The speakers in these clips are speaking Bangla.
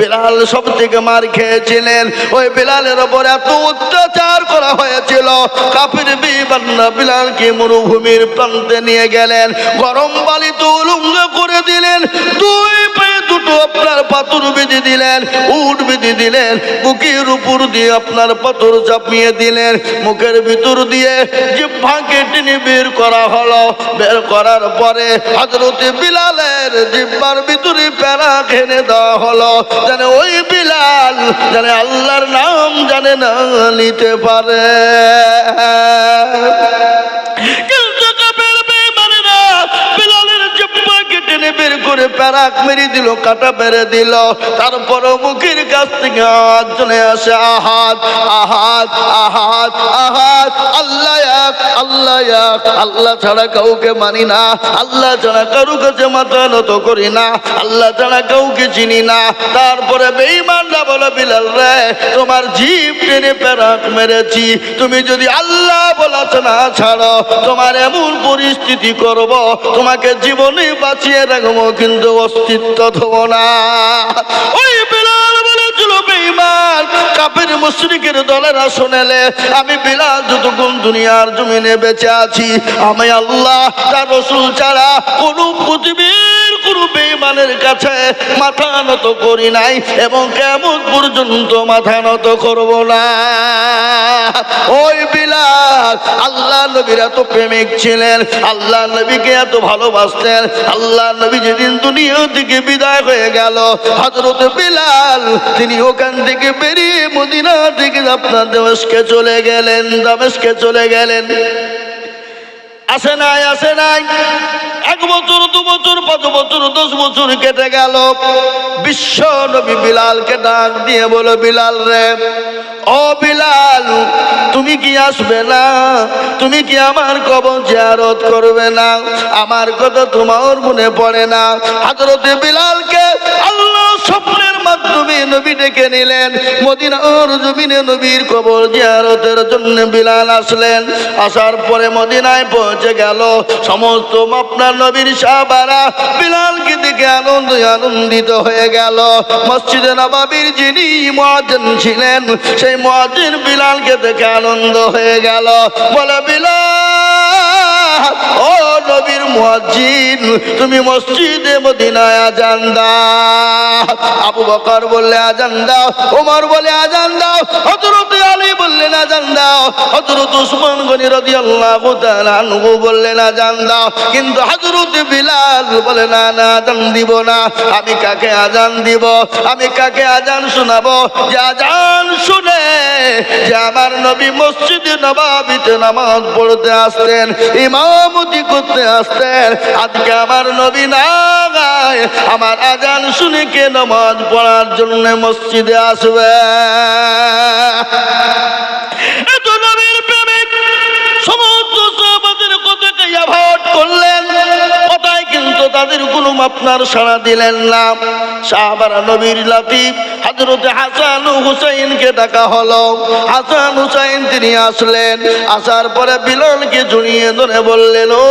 বিলাল সব থেকে মার খেয়েছিলেন। ওই বিলালের ওপর এত অত্যাচার করা হয়েছিল। কাপির বিবান্না বিলালকে মরুভূমির প্রান্তে নিয়ে গেলেন। গরম বালিতে উলঙ্গ করে দিলেন। দুই পায়ে দুটো আপনার পাথর বেঁধে দিলেন, উট বেঁধে দিলেন, বুকের উপর দিয়ে আপনার পাথর চাপিয়ে দিলেন, মুখের ভিতর দিয়ে জিহ্বাকে টেনে বের করা হলো, বের করার পরে হজরতে বিলালের জিব্বার ভিতরে প্যারা ঘেনে দেওয়া হলো জানে ওই বিলাল জানে আল্লাহর নাম জানে না নিতে পারে। করে প্যারাক মেরে দিল কাটা পেরে দিল। তারপর মুখের কাছ থেকে আওয়াজ চলে আসে আহাত আহাত আহাত আহাত। আল্লাহ এক, আল্লাহ এক, আল্লাহ ছাড়া কাউকে মানি না। আল্লাহ ছাড়া কারু কাছে মাথা নত করি না। আল্লাহ ছাড়া কাউকে চিনি না। তারপরে বেঈমানরা বলো বিলাল রে, তোমার জীব টেনে প্যারাক মেরেছি। তুমি যদি আল্লাহ বলাছ না ছাড়ো, তোমার এমন পরিস্থিতি করব, তোমাকে জীবনে বাঁচিয়ে রাখব, কিন্তু অস্তিত্ব ধোব না। ওই বেঈমান কাপের মুশরিকের দলেরা শুনেলে, আমি বিলাল যতক্ষণ দুনিয়ার জমিনে বেঁচে আছি, আমি আল্লাহ, তার রসুল ছাড়া কোনো পৃথিবীর কোনো বেঈমানের কাছে মাথা নত করি নাই এবং কেমন পর্যন্ত মাথা নত করব না। ওই বিলাল, আল্লাহ নবীর এত প্রেমিক ছিলেন, আল্লাহ নবীকে এত ভালোবাসতেন, আল্লাহ নবী যেদিন দুনিয়া থেকে বিদায় হয়ে গেল হজরত বিলাল, তিনি ওখান থেকে বেরিয়ে মদিনা থেকে আপনার দেশকে চলে গেলেন, দামেশকে চলে গেলেন। আসে নাই আসে নাই। এক বছর, দু বছর, পাঁচ বছর, দশ বছর কেটে গেল। বিশ্ব নবী বিলালকে ডাক দিয়ে বলো, বিলাল রে, ও বিলাল, তুমি কি আসবে না? তুমি কি আমার কবর জিয়ারত করবে না? আমার কথা তোমার মনে পড়ে না। হাজরতে বিলালকে আল্লাহ স্বপ্নের মাধ্যমে নবী ডেকে নিলেন। জমিনে নবীর কবর জিয়ারতের জন্য বিলাল আসলেন। আসার পরে মদিনায় পৌঁছে গেল। সমস্ত আপনার নবীর বিলালকে দেখে আনন্দ আনন্দিত হয়ে গেল। মসজিদে নবাবির যিনি মুয়াজ্জিন ছিলেন, সেই মুয়াজ্জিন বিলালকে দেখে আনন্দ হয়ে গেল। বলে, বিলাল ও নবীর মুয়াজ্জিন, তুমি মসজিদে মদিনায় আজান দাও। আবু বকর বললে আজান দাও ওমর বলে আজান দাও। হযরত আলী বললেন আজান দাও। হযরত উসমান গনি রাদিয়াল্লাহু তাআলা আনহু বললেন আজান দাও। কিন্তু হযরত বিলাল বলে, না না, আজান দিব না। আমি কাকে আজান দিব? আমি কাকে আজান শোনাবো? যে আজান শুনে যে আমার নবী মসজিদে নবাবিতে নামাজ পড়তে আসতেন, ইমামতি করতে আসতেন, আজকে আমার নবী না আমার আজান শুনে কে নামাজ পড়ার জন্য মসজিদে আসবে? অ্যাভয়েড করলেন কথায় কিন্তু তাদের কোনো আপনার সাড়া দিলেন না। সাহাবারা নবীর লাতিফ হাসান হুসাইনকে ডাকা হলো। হাসান হুসাইন তিনি আসলেন, আসার পরে জড়িয়ে ধরে বললেন, ও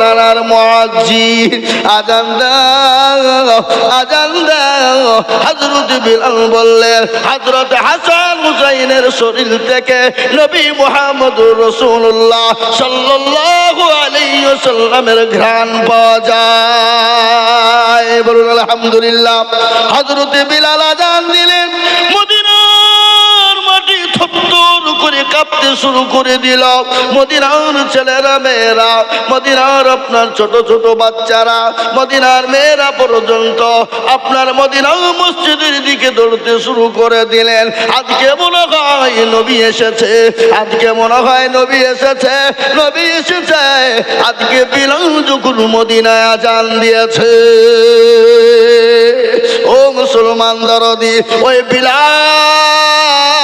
নানার মহাজি আজান আজান হজরত বিলাল বললেন হজরত হাসান হুসাইনের শরীর থেকে নবী মোহাম্মদ রসুল্লাহ সাল্লাল্লাহু আলাইহি ওয়াসাল্লামের ঘ্রাণ পাওয়া যায়। বলুন আলহামদুলিল্লাহ। হজরতে বিলাল আজান দিলেন করে কাঁপতে শুরু করে দিল। মদিনার ছেলেরা, মেয়েরা, মদিনার আপনার ছোট ছোট বাচ্চারা, মদিনার মেয়েরা পর্যন্ত আপনার মদিনার মসজিদের দিকে দৌড়তে শুরু করে দিলেন। আজকে মনে হয় নবী এসেছে? আজকে মনে হয় নবী এসেছে? নবী এসেছে। আজকে বিলাল যখন মদিনায় আজান দিয়েছে। ও মুসলমান দরদি, ওই বিলাল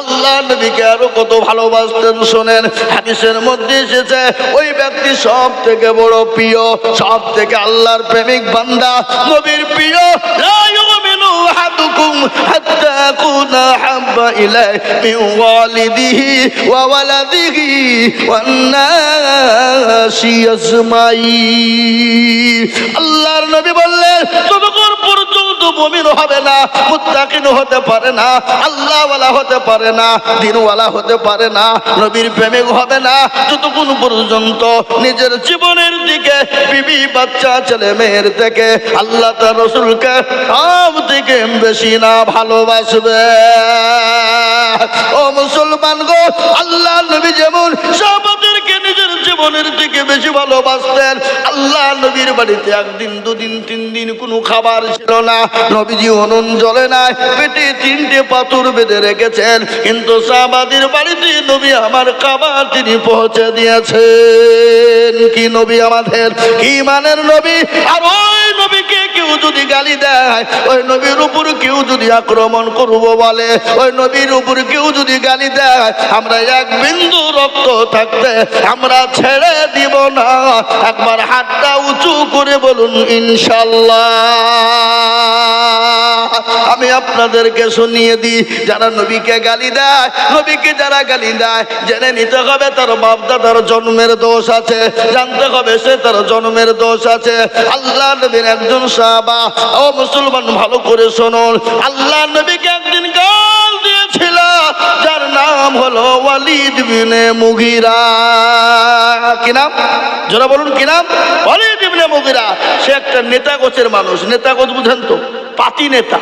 আল্লাহ নবীকে আরও কত ভালোবাসতেন, শোনেন, হাদিসের মধ্যে এসেছে, ওই ব্যক্তি সব থেকে বড় প্রিয় সব থেকে আল্লাহর প্রেমিক বান্দা, নবীর প্রিয় মুমিন হবে না, মুত্তাকিন হতে পারে না হতে পারে না, দিনওয়ালা হতে পারে না, নবীর প্রেমিক হবে না। যতক্ষণ পর্যন্ত নিজের জীবনের দিকে বিবি বাচ্চা, ছেলে মেয়ের থেকে আল্লাহ তার রসুলকে সব থেকে বেশি না ভালোবাসবে। ও মুসলমান গো আল্লাহ নবী যেমন নিজের জীবনের থেকে বেশি ভালোবাসতেন। আল্লাহ নবীর বাড়িতে একদিন, দুদিন, তিন দিন কোনো খাবার ছিল না। নবীজি অনুন জলে নাই, পেটে তিনটে পাথর বেঁধে রেখেছেন। কিন্তু সাহাবাদের বাড়িতে নবী আমার খাবার তিনি পৌঁছে দিয়েছেন। কি নবী আমাদের? কি মানের নবী? আর ওই যদি গালি দেয়, ওই নবীর উপর কেউ যদি আক্রমণ করব বলে, ওই নবীর উপর কেউ যদি গালি দেয়, আমরা এক বিন্দু রক্ত থাকতে আমরা ছেড়ে দিব না। একবার হাতটা উঁচু করে বলুন, ইনশাল্লাহ। আমি আপনাদেরকে শুনিয়ে দিই, যারা নবীকে গালি দেয়, নবীকে যারা গালি দেয়, জেনে নিতে হবে তার বাপ দাদার জন্মের দোষ আছে, জানতে হবে সে তার জন্মের দোষ আছে। আল্লাহ নবীর একজন সাহাবা ও মুসলমান, ভালো করে শুনুন। আল্লাহ নবীকে একদিন গাল দিয়েছিল, যার নাম হলো ওয়ালিদ বিনে মুগিরা। কি নাম? যারা বলুন, কি নাম? ওয়ালিদ ইবনে মুগিরা। সে একটা নেতা গোছের মানুষ। নেতা গোছ বুঝেন তো? পাতি নেতা।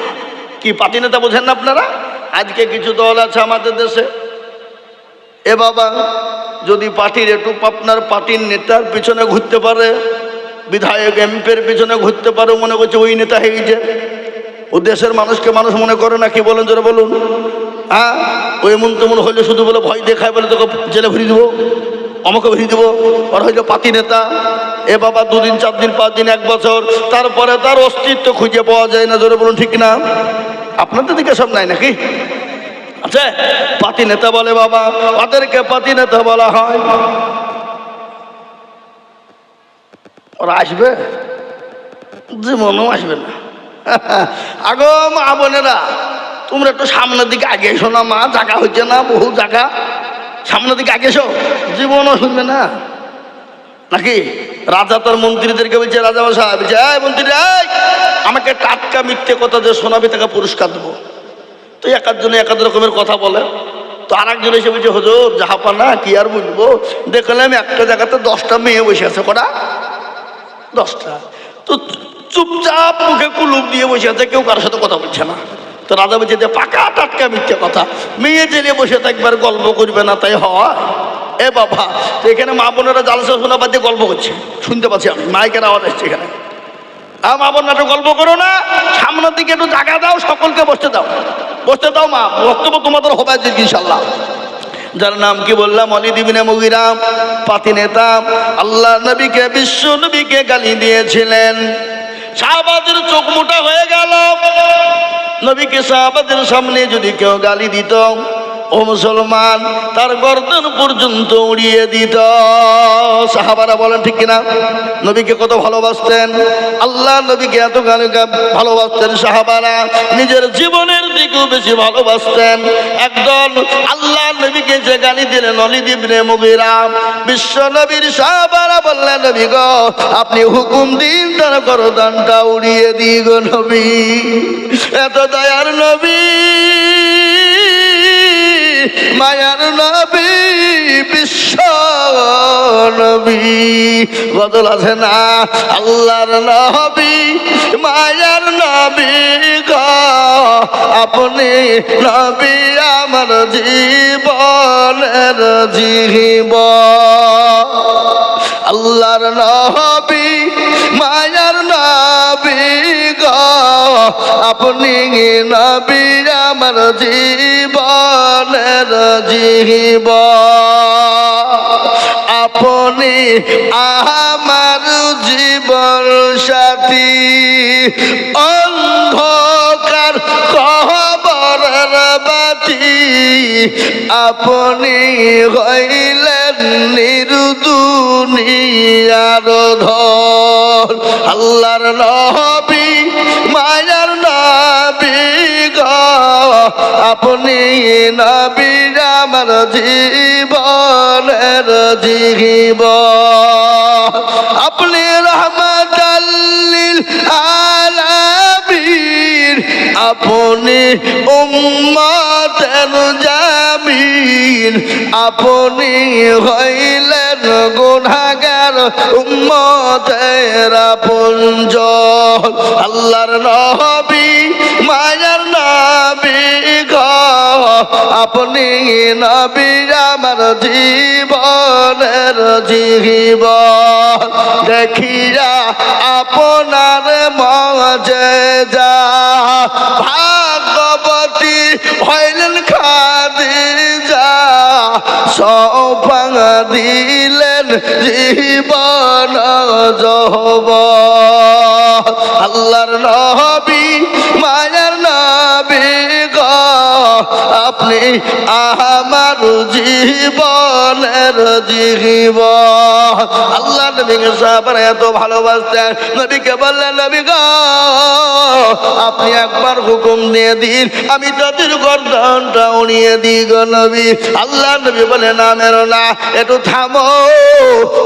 কি পাতি নেতা বোঝেন না আপনারা? আজকে কিছু দল আছে আমাদের দেশে। এ বাবা, যদি পার্টির একটু আপনার পার্টির নেতার পিছনে ঘুরতে পারে বিধায়ক এমপির পিছনে ঘুরতে পারো মনে করছে ওই নেতা হয়ে গেছে ও দেশের মানুষকে মানুষ মনে করে না, কি বলেন জোরে বলুন। হ্যাঁ? ওই এমন তেমন হইলে শুধু বলে ভয় দেখায় বলে তোকে জেলে ভরিয়ে দেবো, আমাকে ভরিয়ে দেবো। আর হইল পাতি নেতা, এ বাবা দুদিন, চার দিন, পাঁচ দিন, এক বছর, তারপরে তার অস্তিত্ব খুঁজে পাওয়া যায় না জোরে বলুন, ঠিক না? আপনাদের দিকে সব নাই নাকি? আছে পাতি নেতা বলে বাবা ওদেরকে পাতি নেতা বলা হয়। ওরা আসবে? জীবনও আসবে না। আগো মা বোনেরা, তোমরা একটু সামনের দিকে আগে এসো না মা জায়গা হচ্ছে না, বহু জায়গা সামনের দিকে আগে এসো, জীবনও শুনবে না। নাকি? রাজা তোর মন্ত্রীদেরকে বলছে রাজা সাহেব বলছে, এই মন্ত্রী, এই, আমাকে টাটকা মিথ্যে কথা যে শোনাবে, তাকে পুরস্কার দেবো। তো এক একজনে এক এক রকমের কথা বলে। তো আর একজন এসে বলছে, হজুর জাহাপা না কি আর বুঝব? দেখলাম একটা জায়গাতে দশটা মেয়ে বসে আছে কটা? দশটা। তো চুপচাপ মুখে কুলুপ দিয়ে বসে আছে, কেউ কারোর সাথে কথা বলছে না। তো রাজা বলছে, যে পাকা টাটকা মিথ্যে কথা। মেয়ে জেনে বসে থাকবার গল্প করবে না, তাই হয়? এ বাবা এখানে মা বোনেরা জালসা শোনা বাদ দিয়ে গল্প করছে। শুনতে পাচ্ছি আমি, মাইকের আওয়াজ আসছে এখানে। মা বোন একটু গল্প করো না, সামনের দিকে একটু জায়গা দাও, সকলকে বসতে দাও। বসতে দাও মা, বক্তব্য তোমাদের হবে ইনশাল্লাহ যার নাম কি বললাম? অনিদিবিনে মুগিরাম, পাতি নেতা। আল্লাহ নবীকে, বিশ্ব নবীকে গালি দিয়েছিলেন। শাহবাদের চোখ মোটা হয়ে গেল। নবীকে শাহবাদের সামনে যদি কেউ গালি দিত ও মুসলমান, তার গর্দন পর্যন্ত উড়িয়ে দিত। সাহাবারা বলেন, ঠিক কিনা? নবীকে কত ভালোবাসতেন। আল্লাহ নবীকে এত ভালোবাসতেন সাহাবারা। নিজের জীবনের দিকেও বেশি ভালোবাসতেন। একদল আল্লাহ নবীকে যে গালি দিলেন অলিদিবনে মুগিরা, বিশ্ব নবীর সাহাবারা বললেন, নবী গো, আপনি হুকুম দিন, তার গরদানটা উড়িয়ে দিই গো নবী। এত দয়ার নবী। মায়ার নবী, বিশ্ব নবী। বদল আছে না? আল্লাহর নবী, মায়ার নবী গ। আপনি নবী আমার জীবনের জীব। আল্লাহর নবী, মায়ার নবী গ। আপনি নবী আমার জীবনের জীব আপনি আমার জীবন সাথী। অন্ধকার কবরের বাতি। আপনি হইলেন নিরুদুনিয়ার ধর আল্লাহর নবী আপনি নবী আমার জীবনের জীব আপনি রহমতাল্লিল আলামিন। আপনি উম্মতের জামিন। আপনি হইলেন গুনাগার উম্মতের আপনজ আল্লাহর নবী নবী আমার জীবনের জীবন। দেখিয়া আপনার মজে যা। ভাগবতী হইলেন খাদি যা সৌপাং দিলেন জীবন জহব আল্লাহর নবী আপনি আমার জীবনের জীব আল্লাহ নবীকে সাহাবারা এত ভালোবাসতেন। নবীকে বললেন, নবী গ, আপনি একবার হুকুম দিয়ে দিন, আমি তাদের গর্দনটা উড়িয়ে দিই গো নবী। আল্লাহ নবী বলে, না, মেরো না, একটু থামো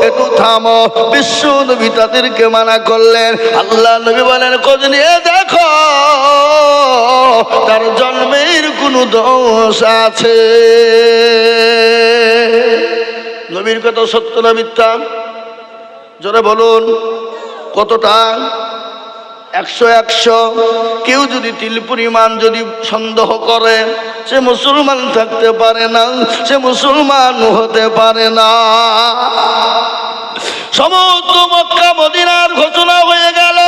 একটু থামো। বিশ্ব নবী তাদেরকে মানা করলেন। আল্লাহ নবী বলেন, খোঁজ নিয়ে দেখো, তার জন্মের কোনো দোষ আছে? নবীর কথা সত্য না মিথ্যা? জোরে বলুন, কতটা? একশো একশো। কেউ যদি তিল পরিমাণ যদি সন্দেহ করে, সে মুসলমান থাকতে পারে না, সে মুসলমান হতে পারে না। সমস্ত মক্কা, মদিনার ঘোষণা হয়ে গেল।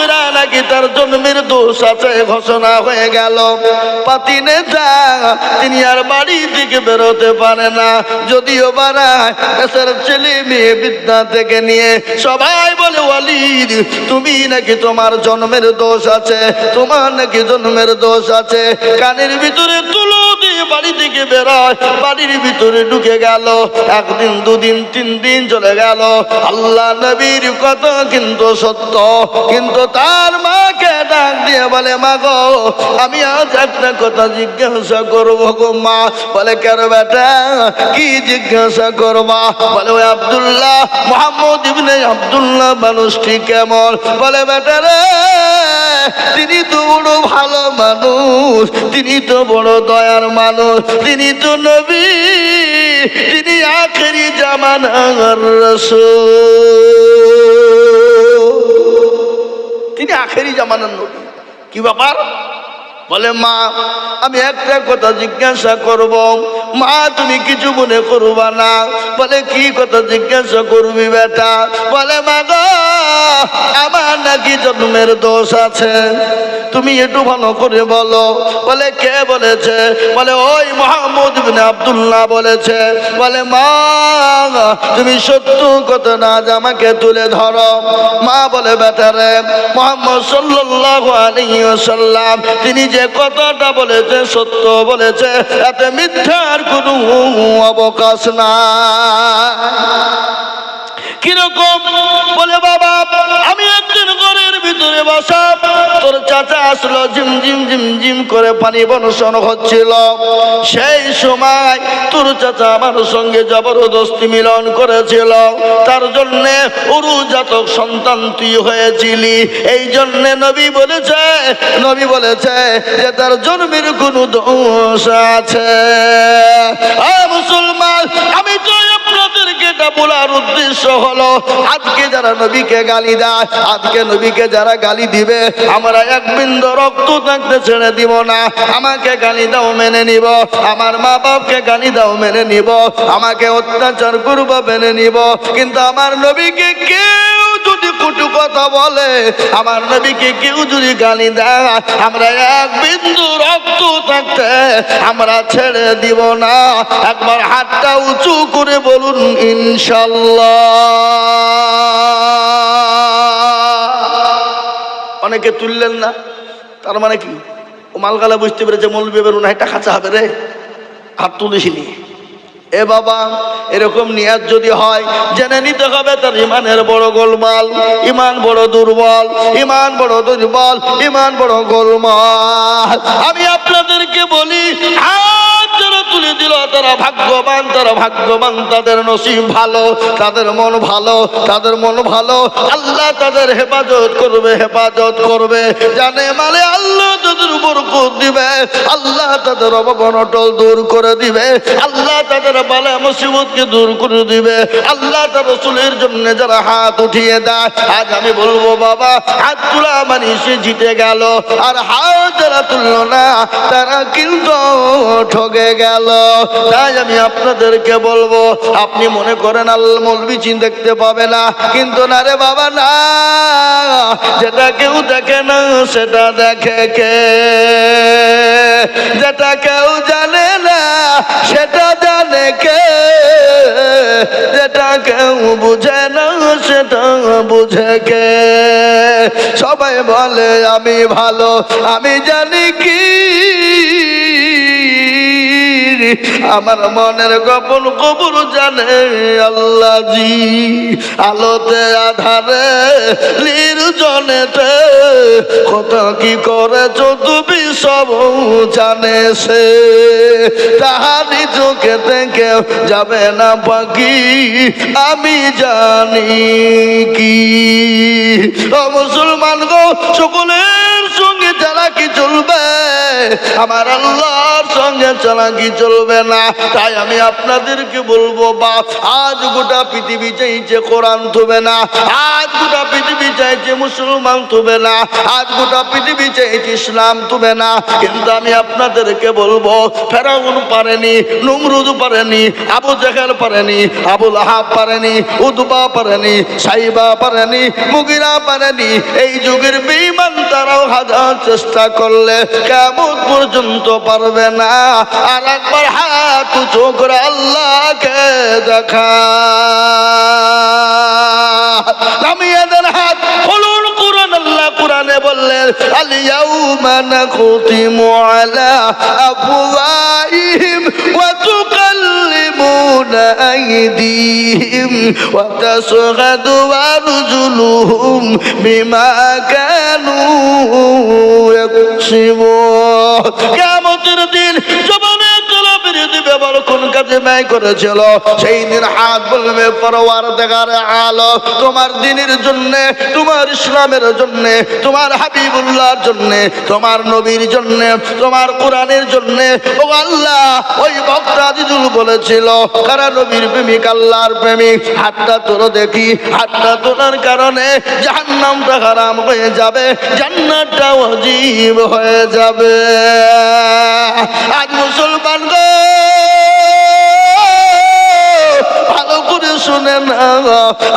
ইবনে নাকি তার জন্মের দোষ আছে ঘোষণা হয়ে গেল। পাতি নেতা তিনি আর বাড়ি থেকে বেরোতে পারে না। যদিও বাড়ায় দেশের ছেলে মেয়ে বিদ্যা থেকে নিয়ে সবাই বলে, ওয়ালিদ, তুমি নাকি তোমার জন্মের দোষ আছে, তোমার নাকি জন্মের দোষ আছে। কানের ভিতরে বাড়ি থেকে বেরোয়, বাড়ির ভিতরে ঢুকে গেল। একদিন, দুদিন, তিন দিন চলে গেল। আল্লাহ নবীর কত কিন্তু সত্য। কিন্তু তার মাকে ডাক দিয়ে বলে, মা গো, আমি আজ একটা কথা জিজ্ঞাসা করব গো মা। বলে, কেন বেটা, কি জিজ্ঞাসা করবা? বলে, ওই আব্দুল্লাহ, মোহাম্মদ ইবনে আব্দুল্লাহ মানুষটি কেমন? বলে, বেটা রে, তিনি তো বড় ভালো মানুষ, তিনি তো বড় দয়ার মানুষ। তিনি তো নবী, তিনি আখেরি জামান জামানার রসূল। তিনি আখেরি জামানার নবী। কি ব্যাপার? বলে, মা, আমি একটা কথা জিজ্ঞাসা করব। মা, তুমি কিছু মনে করবা না? বলে, কি কথা জিজ্ঞাসা করবি বেটা? বলে, মা গো নাকি জন্মের দোষ আছে? তুমি একটু ভালো করে বলো। বলে, কে বলেছে? বলে, ওই মোহাম্মদ আব্দুল্লাহ বলেছে। বলে, মা, তুমি সত্য কথা না আমাকে তুলে ধরো। মা বলে বেটারে মোহাম্মদ সাল্লাল্লাহু আলাইহি ওয়াসাল্লাম, তিনি যে কথাটা বলেছে, সত্য বলেছে, এতে মিথ্যার কোনো অবকাশ না। কীরকম? বলে, বাবা, আমি ভিতরে বসা। তোর চাচা আসলো জিম জিম জিম জিম করে পানি বনশন হচ্ছিল। সেই সময় তোর চাচা আমার সঙ্গে জবরদস্তি মিলন করেছিল। তার জন্য উরু জাতক সন্তান তুই হয়েছিলি। এই জন্য নবী বলেছে নবী বলেছে যে তার জন্মের কোনো দোষ আছে। মুসলমান, আমি তো এটা বলার উদ্দেশ্য হলো, আজকে যারা নবীকে গালি দেয়, আজকে নবীকে যারা গালি দিবে, আমরা এক বিন্দু রক্ত থাকতে ছেড়ে দিব না। আমাকে গালি দাও, মেনে নিব। আমার মা বাপকে গালি দাও, মেনে নিব। আমাকে অত্যাচার করব, মেনে নিব। কিন্তু আমার নবীকে কেউ যদি কুটু কথা বলে, আমার নবীকে কেউ যদি গালি দেয়, আমরা এক বিন্দু রক্ত থাকতে আমরা ছেড়ে দিব না। একবার হাতটা উঁচু করে বলুন, ইনশাল্লাহ। অনেকে তুললেন না, তার মানে কি? ও মালগালা বুঝতে পেরেছে, মৌলবি বেরুন একটা খাঁচা হবে রে। হাত তুলিসনি। এ বাবা, এরকম নিয়াজ যদি হয়, জেনে নিতে হবে তার ইমানের বড় গোলমাল, ইমান বড় দুর্বল, ইমান বড় দুর্বল, ইমান বড় গোলমাল। আমি আপনাদেরকে বলি তারা ভাগ্যবান তারা ভাগ্যবান, তাদের নসিব ভালো, তাদের মন ভালো, তাদের মন ভালো। আল্লাহ তাদের হেফাজত করবে হেফাজত করবে। জানে মানে আল্লাহ তাদের উপর দিবে, আল্লাহ তাদের অবগণটল দূর করে দিবে, আল্লাহ তাদের বালা মুসিবতকে দূর করে দিবে, আল্লাহ তার রসুলের জন্য যারা হাত উঠিয়ে দেয়, আজ আমি বলব, বাবা, হাত তোলা মানে সে জিতে গেল, আর হাত যারা তুললো না, তারা কিন্তু ঠকে গেল। তাই আমি আপনাদেরকে বলব, আপনি মনে করেন আল্লাহ মলবি চিন দেখতে পাবে না, কিন্তু না রে বাবা, না। যেটা কেউ দেখে না, সেটা দেখে কে? যেটা কেউ জানে না, সেটা জানে কে? যেটা কেউ বুঝে না, সেটা বুঝে কে? সবাই বলে, আমি ভালো, আমি জানি কি। আমার মনের গোপন কবর জানে আল্লাহ জি আলোতে, আধারে, নির্জনেতে। কত কি করেছ তুমি সব জানে সে। তাহারি চোখে থেকে যাবে না পাখি আমি জানি কি। মুসলমান গো, সকলের সঙ্গে যারা কি চলবে? আমার আল্লাহর সঙ্গে চলা কি চলবে না। তাই আমি আপনাদেরকে বলব, বা আজ গোটা পৃথিবী চাইছে কোরআন থবে না, আজ গোটা পৃথিবী চাইছে মুসলমান থবে না, আজ গোটা পৃথিবী চাইছে ইসলাম থবে না। কিন্তু আমি আপনাদেরকে বলব, ফেরাউন পারেনি, নুমরুদ পারেনি, আবু জাহেল পারেনি আবুল আহাব পারেনি উদবা পারেনি, সাইবা পারেনি, মুগিরা পারেনি। এই যুগের বেঈমান তারাও হাজার চেষ্টা করলে কেমন পর্যন্ত পারবে না। আর একবার হাত উঁচু আল্লাহকে দেখা। আমি এদের হাত খুলুন, কোরআন, আল্লাহ কোরআনে বললেন আলিয়াউমা নাখতিমু আলা আফওয়াহিম ওয়া তুকাল্লিমুনা আইদিহিম ওয়া তাশহাদু আরজুলুহুম বিমা কানু ইয়াকসিবুন কোন কাজে ব্যয় করেছিল? সেই দিন হাত বলবে দেখার আলো, তোমার দিনের জন্য, তোমার ইসলামের জন্য, তোমার হাবিবুল্লাহর জন্য, তোমার নবীর জন্য, তোমার কোরআনের জন্য। ও আল্লাহ, ওই আজিজুল বলেছিল, কারা নবীর প্রেমিক, আল্লাহর প্রেমিক? হাতটা তোর দেখি, হাতটা তোলার কারণে জাহান্নামটা হারাম হয়ে যাবে জান্নাতটা অজীব হয়ে যাবে। আজ মুসলমান গো শুনে না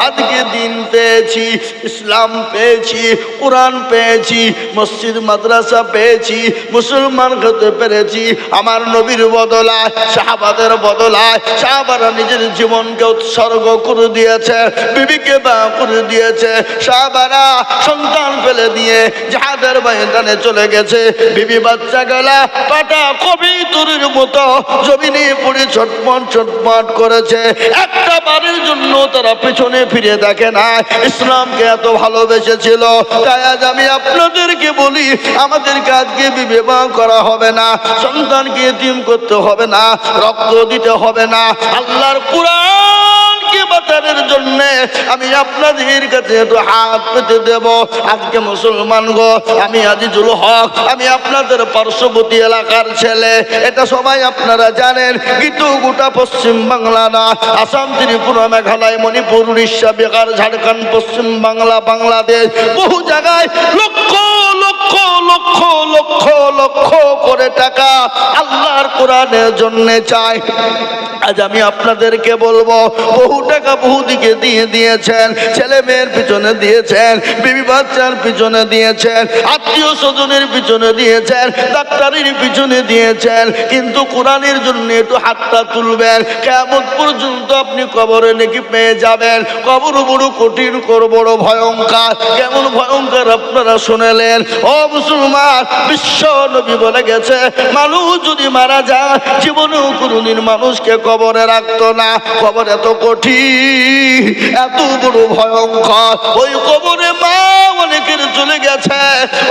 আজকে দিন পেয়েছি, ইসলাম পেয়েছি, কোরআন পেয়েছি, মসজিদ, মাদ্রাসা পেয়েছি, মুসলমান হতে পেরেছি, আমার নবীর বদলায় সাহাবাদের বদলায় সাহাবারা নিজের জীবনকে উৎসর্গ করে দিয়েছে, বিবিকে বা করে দিয়েছে সাহাবারা সন্তান ফেলে দিয়ে যাহাদের ময়দানে চলে গেছে, বিবি বাচ্চা গেলা, পাটা কবি তুরির মতো, জমিনে পড়ে ছটপট ছটপট করেছে, একটা বারের জন্য তারা পেছনে ফিরে দেখে না। ইসলামকে এত ভালোবেসেছিল। তাই আজ আমি আপনাদেরকে বলি আমাদের কাজকে বিবেবা করা হবে না। সন্তানকে এতিম করতে হবে না, রক্ত দিতে হবে না। আল্লাহর কোরআনকে বাঁচানোর জন্য আমি আপনাদের কাছে একটু হাত পেতে দেব। আজকে মুসলমান গো, আমি আজিজুল হক, আমি আপনাদের পার্শ্ববর্তী এলাকার ছেলে। এটা সবাই আপনারা জানেন, কিন্তু গোটা পশ্চিম বাংলা না। আসাম, ত্রিপুরা, মেঘালয়, মণিপুর, উড়িষ্যা, বিহার, ঝাড়খণ্ড, পশ্চিম বাংলা, বাংলাদেশ, বহু জায়গায় লক্ষ লক্ষ লক্ষ লক্ষ লক্ষ করে টাকা আল্লাহর কোরআনের জন্য চাই আজ আমি আপনাদেরকে বলব, বহু টাকা বহু দিকে দিয়ে দিয়েছেন, ছেলে মেয়ের পিছনে দিয়েছেন, বিবি বাচ্চার পিছনে দিয়েছেন, আত্মীয় স্বজনের পিছনে দিয়েছেন, ডাক্তারের পিছনে দিয়েছেন, কিন্তু কোরআনের জন্য একটু হাতটা তুলবেন। কেমন পর্যন্ত আপনি কবরে নাকি পেয়ে যাবেন? কবর বড় কঠিন, কর বড় ভয়ঙ্কর। কেমন ভয়ঙ্কর আপনারা শুনেলেন? ও মুসলমান, বিশ্ব নবী বলে গেছে, মানুষ যদি মারা যায়, জীবনেও কোনোদিন মানুষকে কবরে রাখতো না। কবর এত কঠিন, এত বড় ভয়ঙ্কর। ওই কবরে মা চলে গেছে,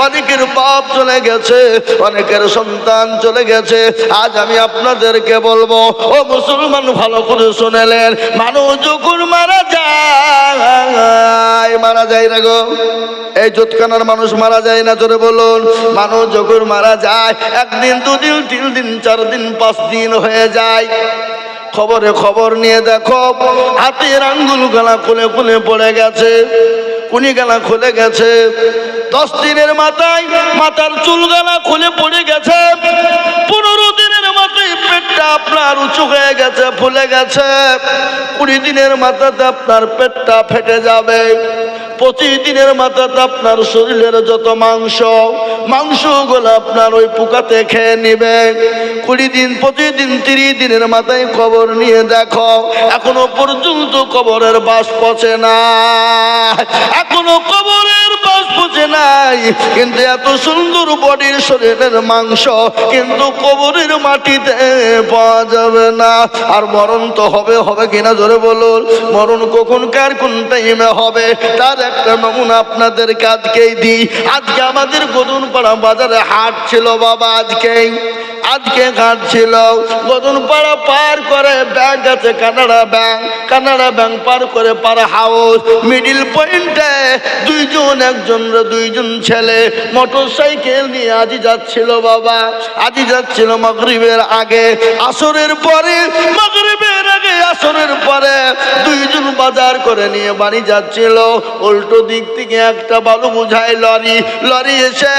অনেকের বাপ চলে গেছে, অনেকের সন্তান চলে গেছে। আজ আমি আপনাদেরকে বলব, ও মুসলমান ভালো করে শুনেলেন, মানুষ যখন মারা যায় মারা যায় না গো। এই জোতখানার মানুষ মারা যায় না, জোরে বলুন। মানুষ যখন মারা যায়, একদিন, দুদিন, তিন দিন, চার দিন, পাঁচ দিন হয়ে যায়। খবরে খবর নিয়ে দেখো, হাতের আঙ্গুল গলা খুলে খুলে পড়ে গেছে। কুনি গেলা খুলে গেছে। দশ দিনের মাথায় মাথার চুল গেলা খুলে পড়ে গেছে। পনেরো দিনের মাথায় পেটটা আপনার উঁচু হয়ে গেছে, ফুলে গেছে। কুড়ি দিনের মাথাতে আপনার পেটটা ফেটে যাবে। পঁচিশ দিনের মাথাতে আপনার শরীরের যত মাংস, মাংসগুলো আপনার ওই পোকাতে খেয়ে নিবে। কুড়ি দিন পঁচিশ দিন তিরিশ দিনের মাথায় খবর নিয়ে দেখো, এখনও পর্যন্ত কবরের বাস পচে না এখনও কবরের বাস পচে নাই। কিন্তু এত সুন্দর বডির শরীরের মাংস কিন্তু কবরের মাটিতে পাওয়া যাবে না। আর মরণ তো হবে হবে কিনা ধরে বলুন। মরণ কখন, কার কোন টাইমে হবে? তার একটা নমুনা আপনাদেরকে আজকেই দিই। আজকে আমাদের গদুন পাড়া বাজারে হাট ছিল বাবা আজকেই আজকে ঘাট ছিল। গদুন পাড়া পার করে ব্যাংক আছে কানাডা ব্যাংক। কানাডা ব্যাংক পার করে পাড়া হাউস। মিডিল পয়েন্টে দুইজন, একজন দুইজন ছেলে মোটর সাইকেল নিয়ে আজি যাচ্ছিল বাবা। আজি যাচ্ছিল মগরিবের আগে। আসরের পরে আসরের পরে দুইজন বাজার করে নিয়ে বাড়ি যাচ্ছিল। উল্টো দিক থেকে একটা বালু বুঝায় লরি। লরি এসে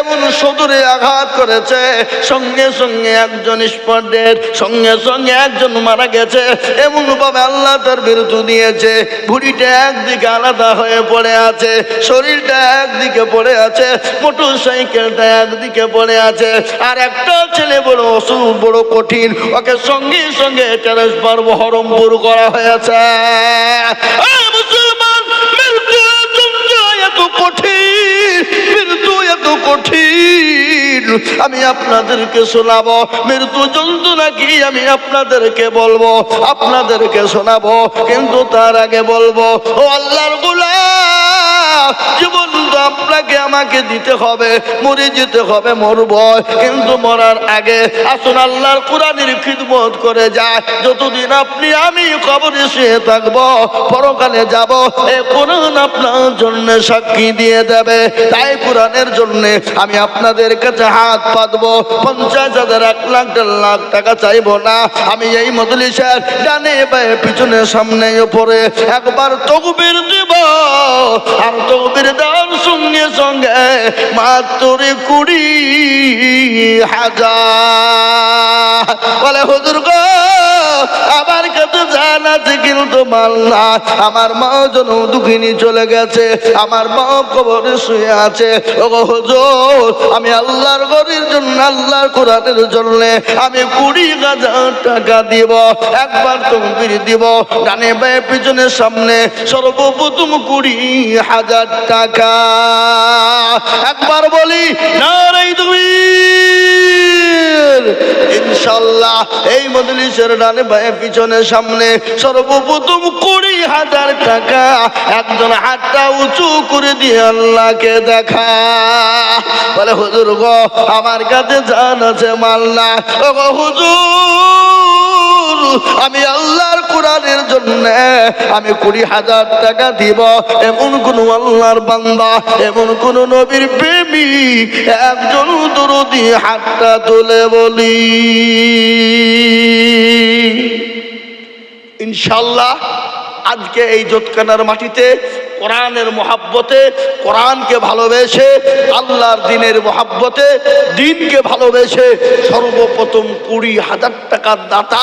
এমন সদরে আঘাত করেছে। সঙ্গে সঙ্গে একজন স্পটের, সঙ্গে সঙ্গে একজন মারা গেছে। এমন ভাবে আল্লাহ তার বিরুদ্ধে দিয়েছে। ভুড়িটা একদিকে আলাদা হয়ে পড়ে আছে, শরীরটা একদিকে পড়ে আছে মোটর সাইকেলটা একদিকে পড়ে আছে। আর একটা ছেলে বড় অসুখ, বড় কঠিন, ওকে সঙ্গে সঙ্গে ট্রান্সফার বহরমপুর করা হয়েছে। মুসলমান কঠিন মৃত্যু কঠিন। আমি আপনাদেরকে শোনাবো মৃত্যু যন্ত্রণা নাকি আমি আপনাদেরকে বলব? আপনাদেরকে শোনাবো, কিন্তু তার আগে বলব, ও আল্লাহর গোলাম! তো আপনাকে, আমাকে দিতে হবে, মরে যেতে হবে, মরব। কিন্তু মরার আগে আসুন, আল্লাহর কোরআনের খিদমত করে যায় যতদিন আপনি, আমি থাকব, পরকালে যাব, এ কোরআন আপনার জন্য সাক্ষী দিয়ে দেবে। তাই কোরআনের জন্য আমি আপনাদের কাছে হাত পাতবো। পঞ্চাশ হাজার, এক লাখ, দেড় লাখ টাকা চাইব না। আমি এই মদলিশের ডানে বায়ে পিছনে, সামনে, উপরে একবার তকবির দিব। আর তকবির দেওয়ার সঙ্গে সঙ্গে মাত্র কুড়ি হাজার। বলে, হুজুর গো, আমার কাছে জান আছে, কিন্তু মাল না। আমার মা জন দুঃখিনী চলে গেছে, আমার মা কবরে শুয়ে আছে। ও গো হুজুর, আমি আল্লাহর গরির জন্য, আল্লাহর কোরআনের জন্য আমি কুড়ি হাজার টাকা দিব। একবার তকবির দিব। ডানে বায়ে, পিছনে সামনে সর্বপ্রথম কুড়ি হাজার টাকা একবার বলি না তুমি ইনশাল্লাহ এই মজলিসের ডানে বায়ে পিছনে সামনে সর্বপ্রথম কুড়ি হাজার টাকা। একজন হাতটা উঁচু করে দিয়ে আল্লাহকে দেখা। বলে, হুজুর গো, আমার কাছে জান আছে মাল্লা ও হুজুর আমি আল্লাহর কোরআনের জন্য আমি কুড়ি হাজার টাকা দিব। এমন কোন আল্লাহর বান্দা, এমন কোন নবীর প্রেমী, একজন দরদি হাতটা তুলে বলি। ইনশাল্লাহ আজকে এই জোৎকানার মাটিতে কোরআনের মহাব্বতে, কোরআনকে ভালোবেসে, আল্লাহর দিনের মহাব্বতে, দিনকে ভালোবেসে সর্বপ্রথম কুড়ি হাজার টাকার দাতা,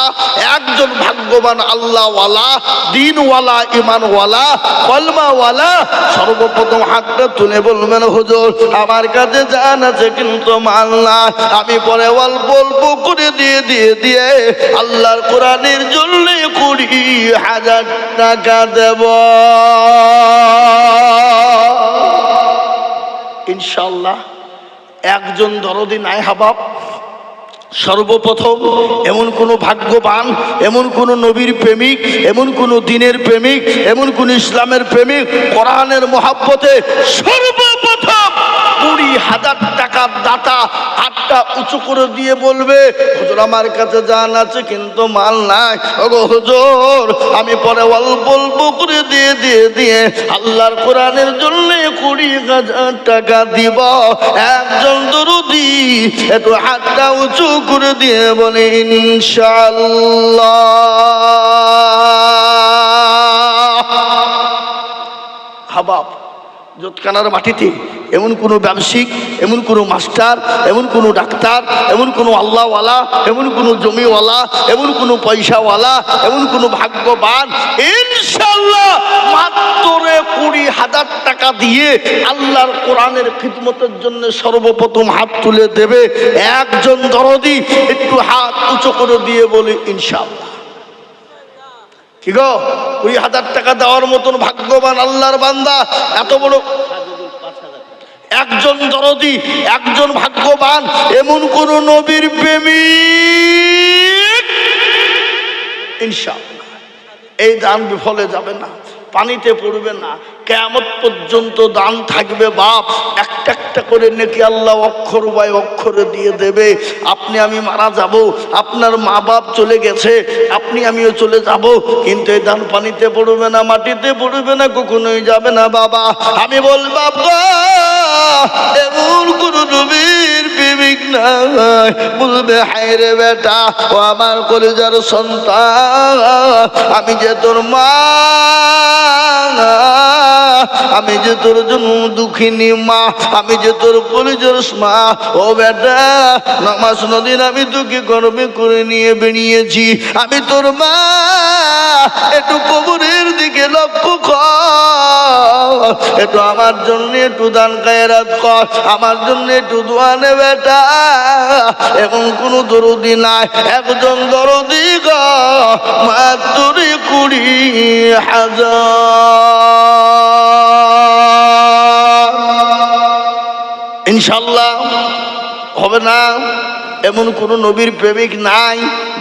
একজন ভাগ্যবান আল্লাহওয়ালা, দিনওয়ালা ইমানওয়ালা কলমাওয়ালা, সর্বপ্রথম হাতটা তুলে বলবেন, হুজুর, আমার কাছে জান আছে কিন্তু মাল্লা আমি পরে অল্প অল্প করে দিয়ে দিয়ে দিয়ে আল্লাহর কোরআনের জন্য কুড়ি হাজার টাকা দেব। ইনশাল্লাহ একজন দরদি নাই হাবাব, সর্বপ্রথম এমন কোন ভাগ্যবান, এমন কোন নবীর প্রেমিক, এমন কোন দিনের প্রেমিক, এমন কোন ইসলামের প্রেমিক, কোরআনের মহাব্বতে সর্বপ্রথম সর্বপ্রথম কুড়ি হাজার টাকার দাতা হাতটা উঁচু করে দিয়ে বলবে, হুজুর আমার কাছে জান আছে, কিন্তু মাল নাই। হুজুর, আমি পরে অল্প অল্প করে দিয়ে দিয়ে দিয়ে আল্লাহর কোরআনের জন্য কুড়ি হাজার টাকা দিব। একজন দরুদি একটু হাতটা উঁচু করে দিয়ে বলে ইনশাল্লাহ হাবাব জোতকানার মাটিতে এমন কোনো ব্যবসায়িক, এমন কোনো মাস্টার, এমন কোনো ডাক্তার, এমন কোনো আল্লাহওয়ালা, এমন কোনো জমিওয়ালা, এমন কোনো পয়সাওয়ালা, এমন কোনো ভাগ্যবান ইনশাল্লাহ মাত্র কুড়ি হাজার টাকা দিয়ে আল্লাহর কোরআনের খিদমতের জন্য সর্বপ্রথম হাত তুলে দেবে একজন দরদি একটু হাত উঁচু করে দিয়ে বলে ইনশাল্লাহ কি গো? হাজার টাকা দেওয়ার মতন ভাগ্যবান আল্লাহর বান্দা, এত বড় একজন দরদি, একজন ভাগ্যবান, এমন কোন নবীর প্রেমিক? ইনশাআল্লাহ। এই দান বিফলে যাবে না, পানিতে পড়বে না কেমন পর্যন্ত দান থাকবে বাপ। একটা একটা করে নেকি আল্লাহ অক্ষর বাই অক্ষরে দিয়ে দেবে। আপনি আমি মারা যাব, আপনার মা বাপ চলে গেছে, আপনি আমিও চলে যাব। কিন্তু এই দান পানিতে পড়বে না, মাটিতে পড়বে না, কখনোই যাবে না বাবা। আমি এমন বলবে রে বেটা আমার কলেজার সন্তান। আমি যে তোর মা আমি যে তোর জন্য দুঃখিনী মা, আমি যে তোর পরিচর মা, ও বেটা, নামাজ নদীর আমি তোকে গর্বে করে নিয়ে বেরিয়েছি আমি তোর মা, একটু কবরের দিকে লক্ষ্য কর। একটু আমার জন্য একটু দান কায়রাত কর, আমার জন্য একটু দোয়ানে বেটা। এবং কোনো দরদি নাই, একজন দরদি গা, মাত্র কুড়ি হাজার। ইনশাল্লাহ হবে না। এমন কোন নবীর প্রেমিক নাই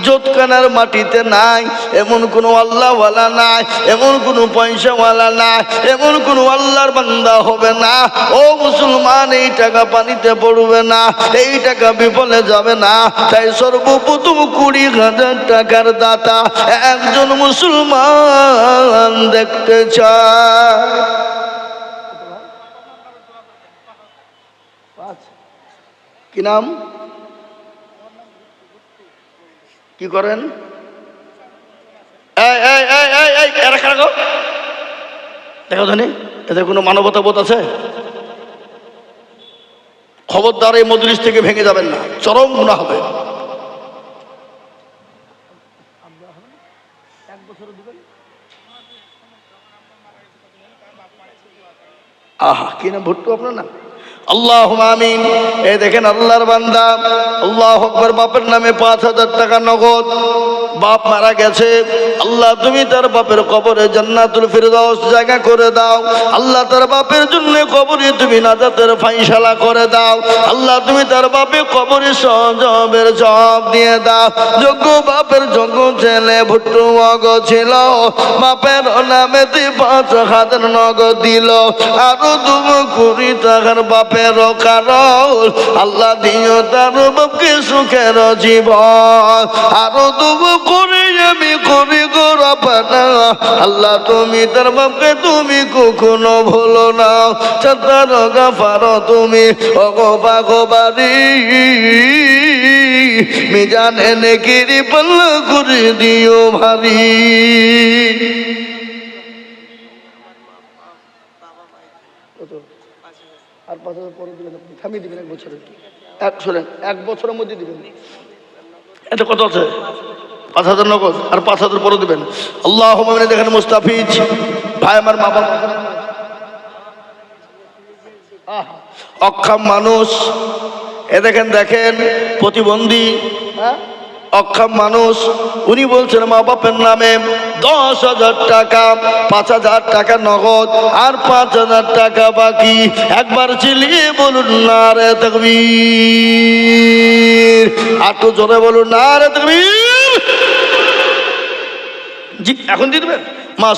জোতকানার মাটিতে নাই, এমন কোনো আল্লাহওয়ালা নাই, এমন কোনো পয়সাওয়ালা নাই, এমন কোনো আল্লাহর বান্দা হবে না। ও মুসলমান, এই টাকা পানিতে পড়বে না, এই টাকা বিফলে যাবে না। তাই সর্বপ্রথম কুড়ি হাজার টাকার দাতা একজন মুসলমান দেখতে চায়। কি নাম? কি করেন? দেখো জানি এদের কোনো মানবতা বোধ আছে? খবরদার এই মজলিস থেকে ভেঙে যাবেন না, চরম গুণা হবে। আহা, কি না ভুট্টু আপনার না আল্লাহ এ দেখেন আল্লাহর বান্দা আল্লাহ বাপের নামে পাঁচ হাজার টাকা নগদ। বাপ মারা গেছে। আল্লাহ, তুমি তার বাপের কবরে জান্নাতুল ফিরদাউস জায়গা করে দাও। আল্লাহ, তার বাপের জন্য কবরে তুমি নাজাতের ফাইসালা করে দাও। আল্লাহ, তুমি তার বাপে কবরে সজবের জব দিয়ে দাও। যোগ্য বাপের যোগ্য ছেলে ভুট্টু মগ ছিল। বাপের নামে পাঁচ হাজার নগদ দিল। আরও তুমি কুড়ি টাকার বাপের কারণ। আল্লাহ দিও তার বাপকে সুখের জীবন। আরও তুমি করে আমি করি গো রবানা। আল্লাহ তুমি তার বাপকে তুমি কখনো ভুলো না। চাতার গাফার তুমি অগবা গোবারি মিজানে পাল্লা করে দিও ভারী। আর পাঁচ হাজার পরে দিবেন আপনি থামিয়ে দিবেন এক বছরের এক শোনেন এক বছরের মধ্যে দিবেন। এটা কত আছে? পাঁচ হাজার নগদ আর পাঁচ হাজার পরে দিবেন। আল্লাহ দেখেন মুস্তাফিজ ভাই আমার মা বাবা। অক্ষম মানুষ। এ দেখেন দেখেন প্রতিবন্ধী। হ্যাঁ? অক্ষম মানুষ। উনি বলছেন মা বাপের নামে দশ হাজার টাকা পাঁচ হাজার টাকা নগদ আর পাঁচ হাজার টাকা বাকি। একবার চিলিয়ে বলুন না রে তকবীর। আর তো জোরে বলুন না রে তকবীর। এখন দিয়ে দেবেন? মা